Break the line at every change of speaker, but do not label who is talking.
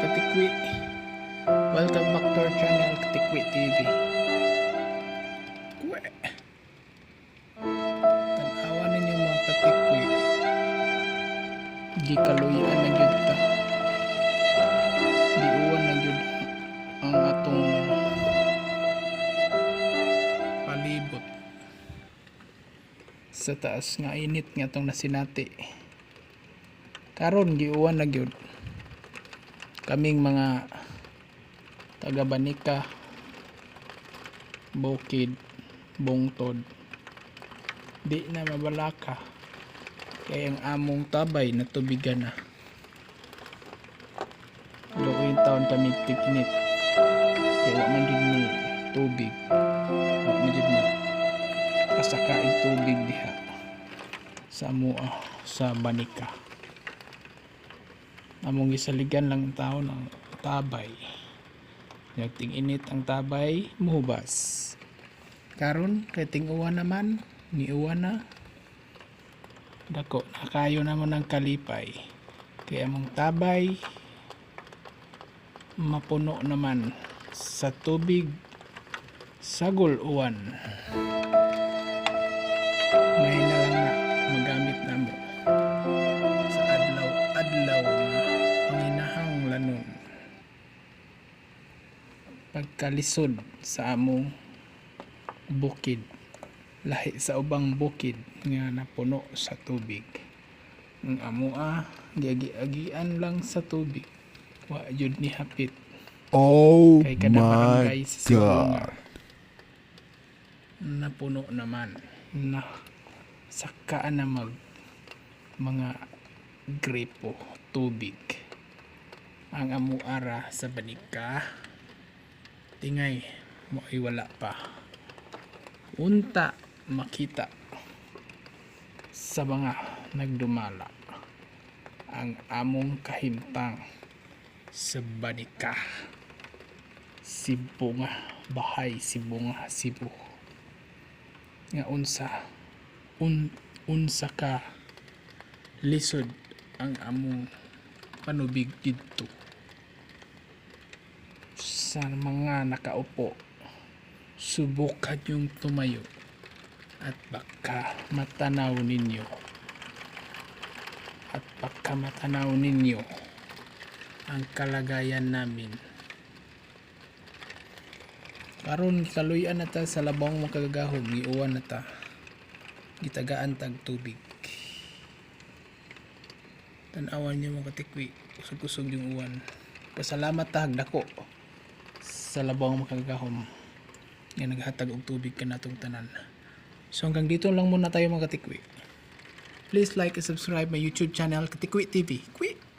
Katikwi. Welcome back to our channel, Katikwi TV. Kwe. Tanawa ninyo mga katikwi. Di kaluyan na gyud ta. Di uwan na gyud ang atong palibot. Sa taas nga init nga tong nasinati. Karon giuwan na gyud kaming mga taga Banika Bukid Bungtod. Di na mabalaka. Kaya ang among tabay na tubigan na. Lukuin taon kami tignit kaya man din ni tubig. Wa man din na kasakain tubig diha sa mua sa Banika among gisaligan lang ang tao ng tabay. Nagting init ang tabay muhubas. Karon kay ting uwan naman ni uwan na. Dako nakayo naman ng kalipay. Kaya among tabay mapuno naman sa tubig sagol uwan ngayon na lang na magamit namo sa adlaw-adlaw. nga pagkalisod sa among bukid. Lahi sa ubang bukid nga napuno sa tubig. Ang amoa giagi-agian lang sa tubig. Wa jud ni hapit.
Oh
kay kada barangay sa Sibunga
god.
napuno naman. Na sakaan na mag mga gripo tubig. Ang amuara sa banika tingay mo ay wala pa. Unta makita. Sa mga nagdumala. Ang among kahimtang sa banika. Sibunga bahay Sibunga Cebu. Nga unsa. Un, unsa ka lisod ang among panubig didto sa mga nakaupo. Subukan yung tumayo at baka matanaw ninyo. At baka matanaw ninyo ang kalagayan namin. Karon kaluyan na ta sa labong makagagahog giuwan na ta. Gitagaan tag tubig. Tanawan niyo mga katikwi kusog-kusog yung uwan. Pasalamat ta dako sa labong makagagahom nga naghatag og tubig kanatong tanan. So hanggang dito lang muna tayo mga katikwi. Please like and subscribe my youtube channel katikwi tv Kwi!